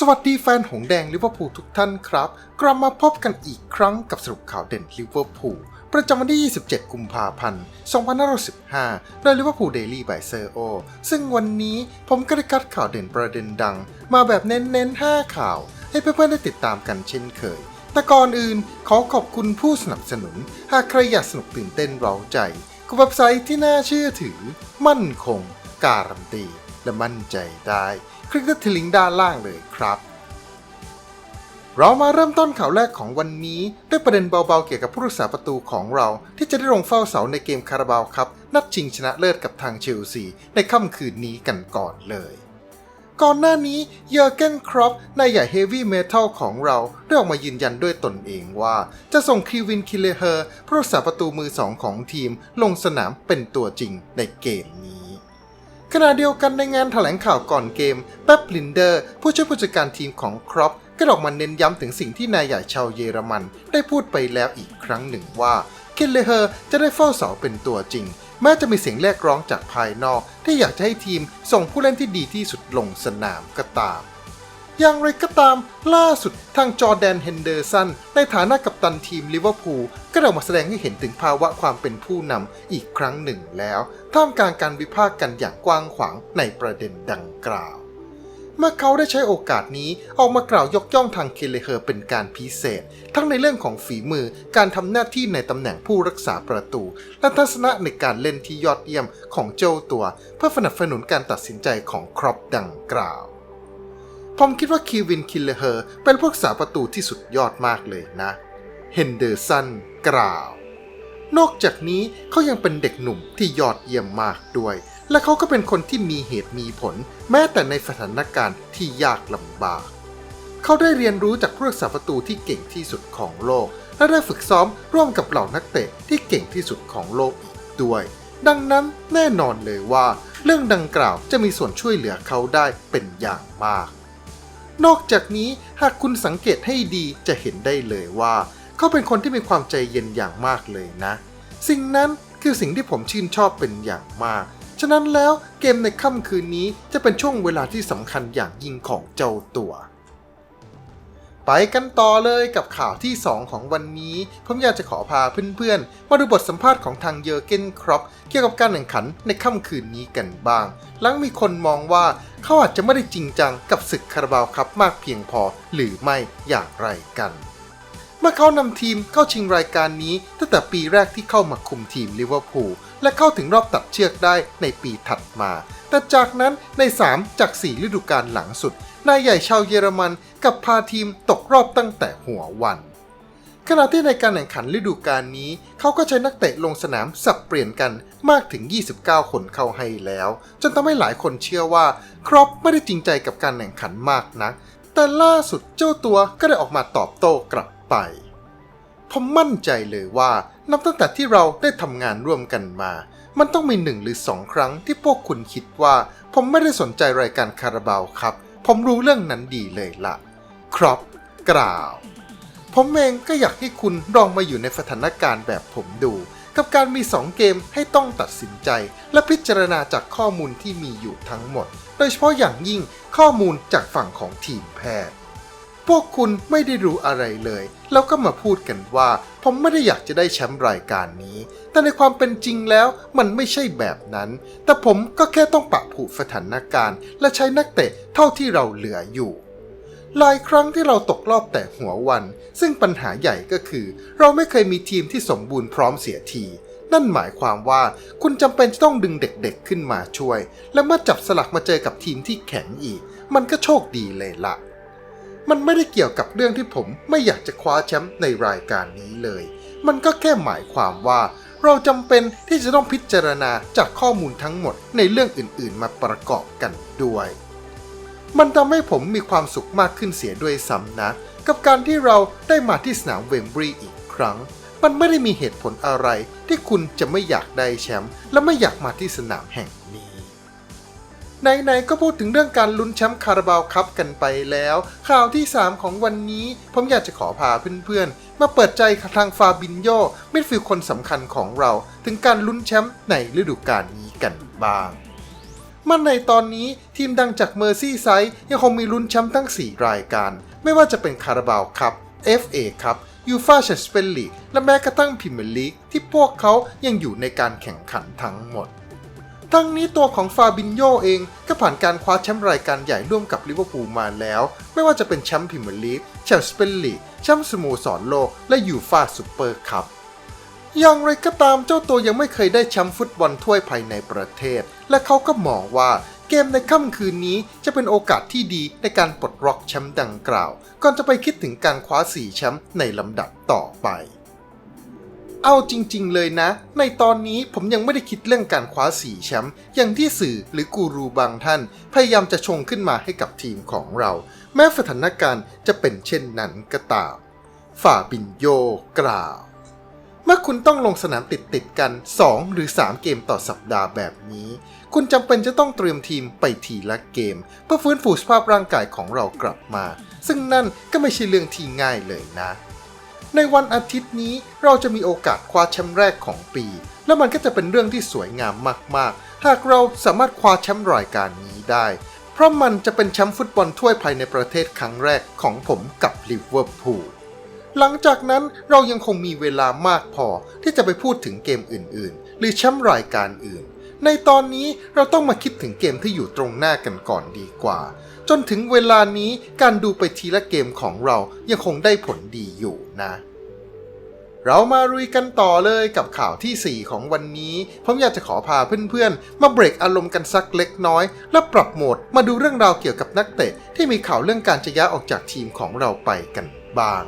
สวัสดีแฟนหงแดงลิเวอร์พูลทุกท่านครับ กลับมาพบกันอีกครั้งกับสรุปข่าวเด่นลิเวอร์พูลประจำวันที่ 27 กุมภาพันธ์ 2515 โดยลิเวอร์พูลเดลี่บายเซอร์โอ ซึ่งวันนี้ผมก็ได้คัดข่าวเด่นประเด็นดัง มาแบบเน้นๆ 5 ข่าว ให้เพื่อนๆ ได้ติดตามกันเช่นเคย แต่ก่อนอื่นขอขอบคุณผู้สนับสนุน หากใครอยากสนุกตื่นเต้นเร้าใจกับเว็บไซต์ที่น่าเชื่อถือ มั่นคง การันตี และมั่นใจได้ คลิกที่ลิงก์ด้านล่างเลยครับ เรามาเริ่มต้นข่าวแรกของวันนี้ ด้วยประเด็นเบาๆเกี่ยวกับผู้รักษาประตูของเรา ที่จะได้ลงเฝ้าเสาในเกมคาราบาวครับ นัดชิงชนะเลิศกับทางเชลซีในค่ำคืนนี้กันก่อนเลยก่อนหน้านี้เยอร์เกนครอปนายใหญ่เฮฟวี่เมทัลของเราได้ออกมายืนยันด้วยตนเองว่า จะส่งคีวินคิเลเฮอร์ผู้รักษาประตูมือสองของทีมลงสนามเป็นตัวจริงในเกมนี้ ขณะเดียวกันในงานแถลงข่าวก่อนเกม แป๊บลินเดอร์ ผู้ช่วยผู้จัดการทีมของครอปก็ออกมาเน้นย้ำถึงสิ่งที่นายใหญ่ชาวเยอรมัน ได้พูดไปแล้วอีกครั้งหนึ่งว่า เคนเลเฮอร์จะได้เฝ้าเสาเป็นตัวจริง แม้จะมีเสียงเรียกร้องจากภายนอก ที่อยากจะให้ทีมส่งผู้เล่นที่ดีที่สุดลงสนามก็ตาม อย่างไรก็ตามล่าสุดทางจอแดนเฮนเดอร์สันในฐานะกัปตันทีมลิเวอร์พูลก็ได้ออกมาแสดงให้เห็นถึงภาวะความเป็นผู้นำอีกครั้งหนึ่งแล้ว ท่ามกลางการวิพากษ์กันอย่างกว้างขวางในประเด็นดังกล่าว เมื่อเขาได้ใช้โอกาสนี้ออกมากล่าวยกย่องทางเคเลเฮอร์เป็นการพิเศษ ทั้งในเรื่องของฝีมือการทำหน้าที่ในตำแหน่งผู้รักษาประตู และทัศนะในการเล่นที่ยอดเยี่ยมของเจ้าตัว เพื่อสนับสนุนการตัดสินใจของครอปดังกล่าว ผมคิดว่าคีวินคิลเลเฮอร์เป็นผู้รักษาประตูที่สุดยอดมากเลยนะ เฮนเดอร์สันกล่าว นอกจากนี้เขายังเป็นเด็กหนุ่มที่ยอดเยี่ยมมากด้วย และเขาก็เป็นคนที่มีเหตุมีผล แม้แต่ในสถานการณ์ที่ยากลำบาก เขาได้เรียนรู้จากผู้รักษาประตูที่เก่งที่สุดของโลก และได้ฝึกซ้อมร่วมกับเหล่านักเตะที่เก่งที่สุดของโลกอีกด้วยดังนั้นแน่นอนเลยว่า เรื่องดังกล่าวจะมีส่วนช่วยเหลือเขาได้เป็นอย่างมาก นอกจากนี้หากคุณสังเกตให้ดีจะเห็นได้เลยว่า เขาเป็นคนที่มีความใจเย็นอย่างมากเลยนะ สิ่งนั้นคือสิ่งที่ผมชื่นชอบเป็นอย่างมาก ฉะนั้นแล้วเกมในค่ำคืนนี้จะเป็นช่วงเวลาที่สำคัญอย่างยิ่งของเจ้าตัว ไปกันต่อเลยกับข่าวที่ 2 ของวันนี้ ผมอยากจะขอพาเพื่อนๆ มาดูบทสัมภาษณ์ของทางเยอร์เกนครอปเกี่ยวกับการแข่งขันในค่ำคืนนี้กันบ้าง หลังมีคนมองว่าเขาอาจจะไม่ได้จริงจังกับศึกคาราบาวครับมากเพียงพอหรือไม่อย่างไรกันเมื่อเขานำทีมเข้าชิงรายการนี้ตั้งแต่ปีแรกที่เข้ามาคุมทีมลิเวอร์พูล และเข้าถึงรอบตัดเชือกได้ในปีถัดมา แต่จากนั้นใน 3 จาก 4 ฤดูกาลหลังสุด นายใหญ่ชาวเยอรมันกับพาทีมตกรอบตั้งแต่หัววันขณะที่ในการแข่งขันฤดูกาลนี้ เขาก็ใช้นักเตะลงสนามสับเปลี่ยนกันมากถึง 29 คนเข้าให้แล้ว จนทำให้หลายคนเชื่อว่าครอปไม่ได้จริงใจกับการแข่งขันมากนัก แต่ล่าสุดเจ้าตัวก็ได้ออกมาตอบโต้กลับไป ผมมั่นใจเลยว่านับตั้งแต่ที่เราได้ทำงานร่วมกันมา มันต้องมีหนึ่งหรือสองครั้งที่พวกคุณคิดว่า ผมไม่ได้สนใจรายการคาราบาวครับ ผมรู้เรื่องนั้นดีเลยละ่ะ ครอปกล่าว ผมเองก็อยากให้คุณลองมาอยู่ในสถานการณ์แบบผมดู กับการมี 2 เกมให้ต้องตัดสินใจ และพิจารณาจากข้อมูลที่มีอยู่ทั้งหมด โดยเฉพาะอย่างยิ่งข้อมูลจากฝั่งของทีมแพทย์ พวกคุณไม่ได้รู้อะไรเลย แล้วก็มาพูดกันว่า ผมไม่ได้อยากจะได้แชมป์รายการนี้ แต่ในความเป็นจริงแล้วมันไม่ใช่แบบนั้น แต่ผมก็แค่ต้องปะผูสถานการณ์ และใช้นักเตะเท่าที่เราเหลืออยู่หลายครั้งที่เราตกรอบแต่หัววัน ซึ่งปัญหาใหญ่ก็คือ เราไม่เคยมีทีมที่สมบูรณ์พร้อมเสียที นั่นหมายความว่าคุณจำเป็นจะต้องดึงเด็กๆขึ้นมาช่วย และเมื่อจับสลักมาเจอกับทีมที่แข็งอีก มันก็โชคดีเลยละ มันไม่ได้เกี่ยวกับเรื่องที่ผมไม่อยากจะคว้าแชมป์ในรายการนี้เลย มันก็แค่หมายความว่า เราจำเป็นที่จะต้องพิจารณาจากข้อมูลทั้งหมดในเรื่องอื่นๆ มาประกอบกันด้วย มันทำให้ผมมีความสุขมากขึ้นเสียด้วยซ้ำนะ กับการที่เราได้มาที่สนามเวมบรีอีกครั้ง มันไม่ได้มีเหตุผลอะไรที่คุณจะไม่อยากได้แชมป์และไม่อยากมาที่สนามแห่ง ไหนๆก็พูดถึงเรื่องการลุ้นแชมป์คาราบาวคัพกันไปแล้ว ข่าวที่ 3 ของวันนี้ ผมอยากจะขอพาเพื่อนๆ มาเปิดใจทางฟาบินโยมิดฟิลคนสำคัญของเรา ถึงการลุ้นแชมป์ในฤดูกาลนี้กันบ้างมันในตอนนี้ทีมดังจากเมอร์ซี่ไซด์ยังคงมีลุ้นแชมป์ทั้ง 4 รายการ ไม่ว่าจะเป็นคาราบาวครับ FA ครับยูฟาแชมเปี้ยนลีกและแม้กระทั่งพรีเมียร์ลีกที่พวกเขายังอยู่ในการแข่งขันทั้งหมด ทั้งนี้ตัวของฟาบินโยเองก็ผ่านการคว้าแชมป์รายการใหญ่ร่วมกับลิเวอร์พูลมาแล้ว ไม่ว่าจะเป็นแชมป์พรีเมียร์ลีกแชมป์สเปนลีกแชมป์สโมสรโลก และยูฟาซูเปอร์คัพอย่างไรก็ตามเจ้าตัวยังไม่เคยได้แชมป์ฟุตบอลถ้วยภายในประเทศ และเขาก็มองว่าเกมในค่ำคืนนี้จะเป็นโอกาสที่ดีในการปลดล็อกแชมป์ดังกล่าว ก่อนจะไปคิดถึงการคว้า 4 แชมป์ในลำดับต่อไป เอาจริงๆเลยนะ ในตอนนี้ผมยังไม่ได้คิดเรื่องการคว้าสีแชมป์อย่างที่สื่อหรือกูรูบางท่าน พยายามจะชงขึ้นมาให้กับทีมของเรา แม้สถานการณ์จะเป็นเช่นนั้นก็ตามฝ่าบินโยกล่าว เมื่อคุณต้องลงสนามติดติดๆกัน 2 หรือ 3 เกมต่อสัปดาห์แบบนี้ คุณจำเป็นจะต้องเตรียมทีมไปทีละเกม เพื่อฟื้นฟูสภาพร่างกายของเรากลับมา ซึ่งนั่นก็ไม่ใช่เรื่องที่ง่ายเลยนะ ในวันอาทิตย์นี้เราจะมีโอกาสคว้าแชมป์แรกของปี และมันก็จะเป็นเรื่องที่สวยงามมาก ๆ หากเราสามารถคว้าแชมป์รายการนี้ได้ เพราะมันจะเป็นแชมป์ฟุตบอลถ้วยภายในประเทศครั้งแรกของผมกับลิเวอร์พูลหลังจากนั้นเรายังคงมีเวลามากพอที่จะไปพูดถึงเกมอื่น ๆ หรือแชมป์รายการอื่น ในตอนนี้เราต้องมาคิดถึงเกมที่อยู่ตรงหน้ากันก่อนดีกว่า จนถึงเวลานี้การดูไปทีละเกมของเรายังคงได้ผลดีอยู่นะ เรามารุยกันต่อเลยกับข่าวทีสี่ 4 ของวันนี้ ผมอยากจะขอพาเพื่อนๆ มาเบรกอารมณ์กันสักเล็กน้อย และปรับโหมดมาดูเรื่องราวเกี่ยวกับนักเตะที่มีข่าวเรื่องการจะย้ายออกจากทีมของเราไปกันบ้าง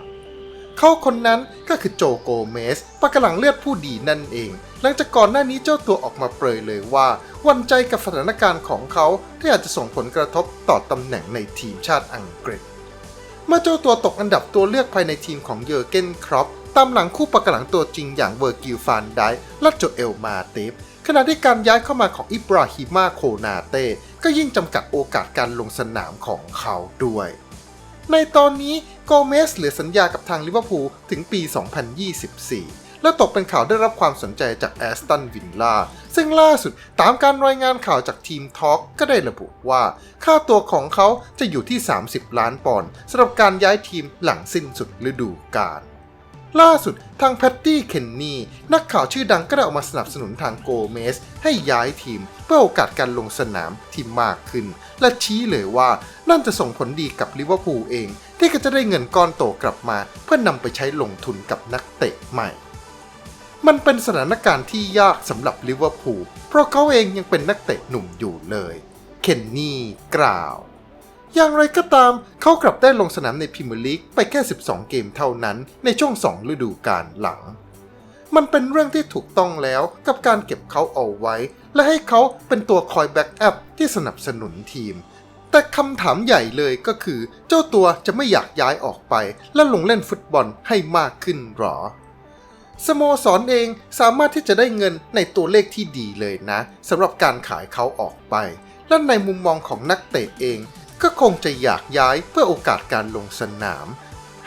เขาคนนั้นก็คือโจโกเมสปากหลังเลือดผู้ดีนั่นเอง หลังจากก่อนหน้านี้เจ้าตัวออกมาเปรยเลยว่าวันใจกับสถานการณ์ของเขาที่อาจจะส่งผลกระทบต่อตำแหน่งในทีมชาติอังกฤษ เมื่อเจ้าตัวตกอันดับตัวเลือกภายในทีมของเยอร์เกนครอปตามหลังคู่ปากหลังตัวจริงอย่างเวอร์กิลฟานไดค์และโจเอลมาติฟขณะที่การย้ายเข้ามาของอิบราฮิมาโคนาเต้ก็ยิ่งจำกัดโอกาสการลงสนามของเขาด้วย ในตอนนี้โกเมสเหลือสัญญากับทางลิเวอร์พูลถึงปี 2024 และตกเป็นข่าวได้รับความสนใจจากแอสตันวินล่าซึ่งล่าสุดตามการรายงานข่าวจากทีมทอล์กก็ได้ระบุว่า ค่าตัวของเขาจะอยู่ที่ 30 ล้านปอนด์สำหรับการย้ายทีมหลังสิ้นสุดฤดูกาล ล่าสุดทางแพตตี้เคนนี่นักข่าวชื่อดังก็ได้ออกมาสนับสนุนทางโกเมส ให้ย้ายทีม เพื่อโอกาสการลงสนามที่มากขึ้น และชี้เลยว่านั่นจะส่งผลดีกับลิเวอร์พูลเอง ที่ก็จะได้เงินก้อนโตกลับมา เพื่อนนำไปใช้ลงทุนกับนักเตะใหม่ มันเป็นสถานการณ์ที่ยากสำหรับลิเวอร์พูลเพราะเขาเองยังเป็นนักเตะหนุ่มอยู่เลย เคนนี่กล่าว อย่างไรก็ตาม เขากลับได้ลงสนามในพรีเมียร์ลีกไปแค่ 12 เกมเท่านั้นในช่วง 2 ฤดูกาลหลัง มันเป็นเรื่องที่ถูกต้องแล้วกับการเก็บเขาเอาไว้ และให้เขาเป็นตัวคอยแบ็กอัพที่สนับสนุนทีม แต่คำถามใหญ่เลยก็คือ เจ้าตัวจะไม่อยากย้ายออกไป และลงเล่นฟุตบอลให้มากขึ้นหรอสโมสรเองสามารถที่จะได้เงินในตัวเลขที่ดีเลยนะสำหรับการขายเขาออกไป และในมุมมองของนักเตะเอง ก็คงจะอยากย้ายเพื่อโอกาสการลงสนาม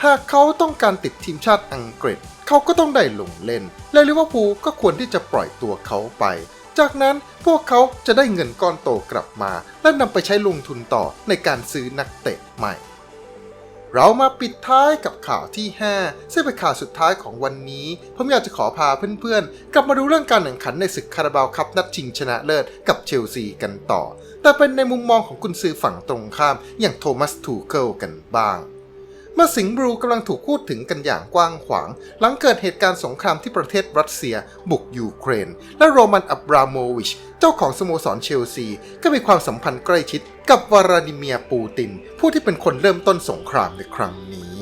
หากเขาต้องการติดทีมชาติอังกฤษ เขาก็ต้องได้ลงเล่น และลิเวอร์พูลก็ควรที่จะปล่อยตัวเขาไป จากนั้นพวกเขาจะได้เงินก้อนโตกลับมา และนำไปใช้ลงทุนต่อในการซื้อนักเตะใหม่ เรามาปิดท้ายกับข่าวที่ 5 ซึ่งเป็นข่าวสุดท้ายของวันนี้ ผมอยากจะขอพาเพื่อนๆ กลับมาดูเรื่องการแข่งขันในศึกคาราบาวคัพนัดชิงชนะเลิศกับเชลซีกันต่อ แต่เป็นในมุมมองของกุนซือฝั่งตรงข้ามอย่างโทมัสทูเคิลกันบ้าง เมื่อสิงห์บลูกำลังถูกพูดถึงกันอย่างกว้างขวาง หลังเกิดเหตุการณ์สงครามที่ประเทศรัสเซีย บุกยูเครน และโรมันอับราโมวิช เจ้าของสโมสรเชลซี ก็มีความสัมพันธ์ใกล้ชิดกับวลาดิเมียร์ปูติน ผู้ที่เป็นคนเริ่มต้นสงครามในครั้งนี้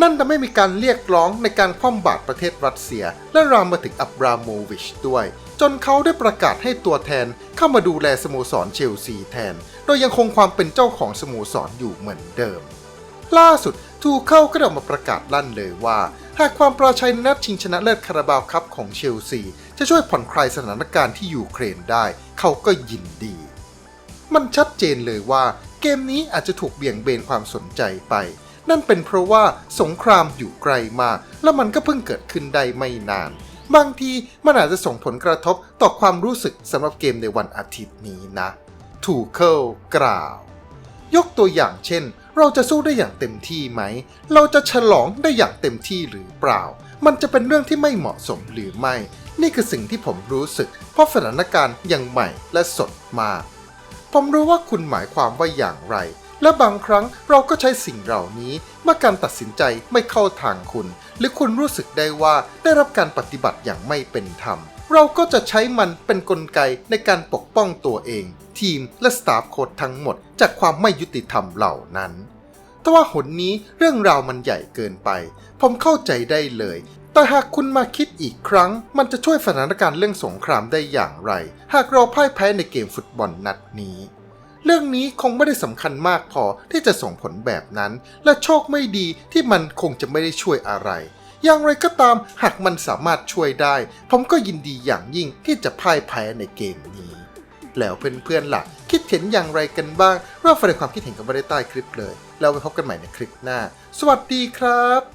นั่นทำให้มีการเรียกร้องในการคว่ำบาตรประเทศรัสเซีย และรามมาถึงอับราโมวิชด้วย จนเขาได้ประกาศให้ตัวแทนเข้ามาดูแลสโมสรเชลซีแทน โดยยังคงความเป็นเจ้าของสโมสรอยู่เหมือนเดิม ล่าสุด ทูเคิลก็ได้ออกมาประกาศลั่นเลยว่า หากความปราชัยในนัดชิงชนะเลิศคาราบาวคัพของเชลซี จะช่วยผ่อนคลายสถานการณ์ที่ยูเครนได้ เขาก็ยินดี มันชัดเจนเลยว่า เกมนี้อาจจะถูกเบี่ยงเบนความสนใจไป นั่นเป็นเพราะว่าสงครามอยู่ไกลมาก และมันก็เพิ่งเกิดขึ้นได้ไม่นาน บางทีมันอาจจะส่งผลกระทบต่อความรู้สึกสำหรับเกมในวันอาทิตย์นี้นะ ทูเคิลกล่าว ยกตัวอย่างเช่น เราจะสู้ได้อย่างเต็มที่ไหม เราจะฉลองได้อย่างเต็มที่หรือเปล่า มันจะเป็นเรื่องที่ไม่เหมาะสมหรือไม่ นี่คือสิ่งที่ผมรู้สึก เพราะสถานการณ์ยังใหม่และสดมาก ผมรู้ว่าคุณหมายความว่าอย่างไร และบางครั้งเราก็ใช้สิ่งเหล่านี้เมื่อการตัดสินใจไม่เข้าทางคุณ หรือคุณรู้สึกได้ว่าได้รับการปฏิบัติอย่างไม่เป็นธรรม เราก็จะใช้มันเป็นนกลไกในการปกป้องตัวเอง ทีมและสตาฟโค้ดทั้งหมด จากความไม่ยุติธรรมเหล่านั้น แต่ว่าหนนี้เรื่องราวมันใหญ่เกินไป ผมเข้าใจได้เลย แต่หากคุณมาคิดอีกครั้ง มันจะช่วยสถานการณ์เรื่องสงครามได้อย่างไร หากเราพ่ายแพ้ในเกมฟุตบอลนัดนี้เรื่องนี้คงไม่ได้สำคัญมากพอที่จะส่งผลแบบนั้น และโชคไม่ดีที่มันคงจะไม่ได้ช่วยอะไร อย่างไรก็ตามหากมันสามารถช่วยได้ ผมก็ยินดีอย่างยิ่งที่จะพ่ายแพ้ในเกมนี้ แล้วเพื่อนๆล่ะ คิดเห็นอย่างไรกันบ้างเราแสดงความคิดเห็นกันไว้ใต้คลิปเลย แล้วไปพบกันใหม่ในคลิปหน้า สวัสดีครับ